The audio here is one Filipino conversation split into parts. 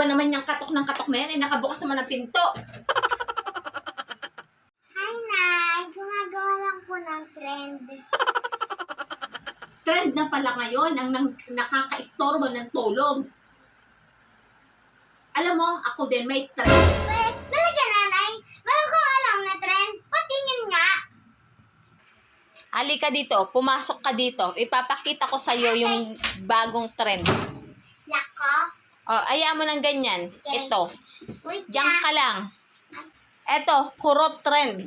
ba naman yung katok ng katok na yan? Eh, nakabukas naman ang pinto. Hi, Nay. Gumagawa lang po ng trend. Trend na pala ngayon ang nang, nakaka-istorbo ng tulog. Alam mo, ako din may trend. Wait, talaga, Nanay? Meron kang alam na trend? Patingin nga. Ali ka dito, pumasok ka dito. Ipapakita ko sa'yo yung bagong trend. Lako. O, aya mo ng ganyan. Okay. Ito. Diyan ka lang. Ito, kurot trend.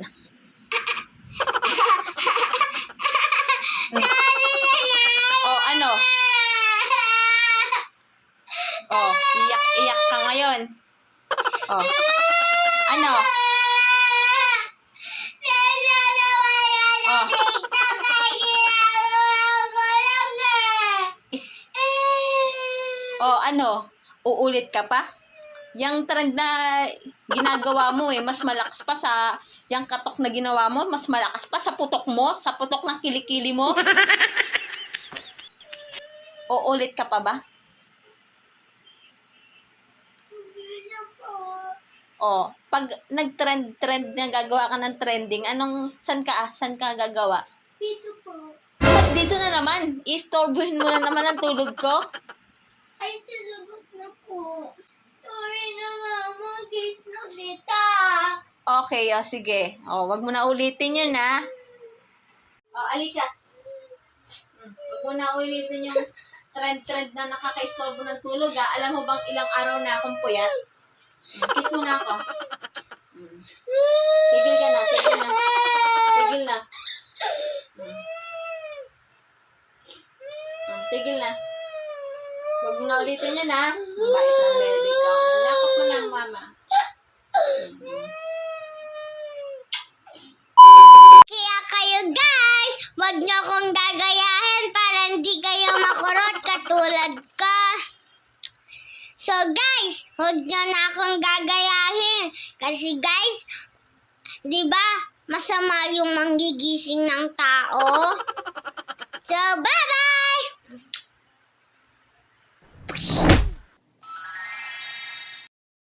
o, ano? O, iyak-iyak ka ngayon. O. Ano? Oh. O, ano? Uulit ka pa? Yang trend na ginagawa mo eh, mas malakas pa sa yung katok na ginawa mo, mas malakas pa sa putok mo, sa putok ng kilikili mo. Uulit ka pa ba? O, pag nag-trend-trend na gagawa ka ng trending, anong, san ka ah? San ka gagawa? Dito po. Dito na naman? Istorbuhin mo na naman ang tulog ko? Ay, na po. Na, Mama. Git na. Okay, o sige. O, wag mo na ulitin yun, ha? O, alika. Hmm, Wag mo na ulitin yung trend-trend na nakaka-istorbo ng tulog, ha? Alam mo bang ilang araw na akong puyat? Hmm, Kiss mo na ako. Hmm. Tigil ka na, tigil na. Tigil na. Hmm. Hmm, Tigil na. Wag mo na ulitin ha? Ang Bait ng baby ko. Yakap mo lang, mama. Kaya kayo guys, wag niyo akong gagayahin para hindi kayo makurot katulad ko. So guys, wag niyo na akong gagayahin. Kasi guys, di ba masama yung manggigising ng tao? So bye-bye!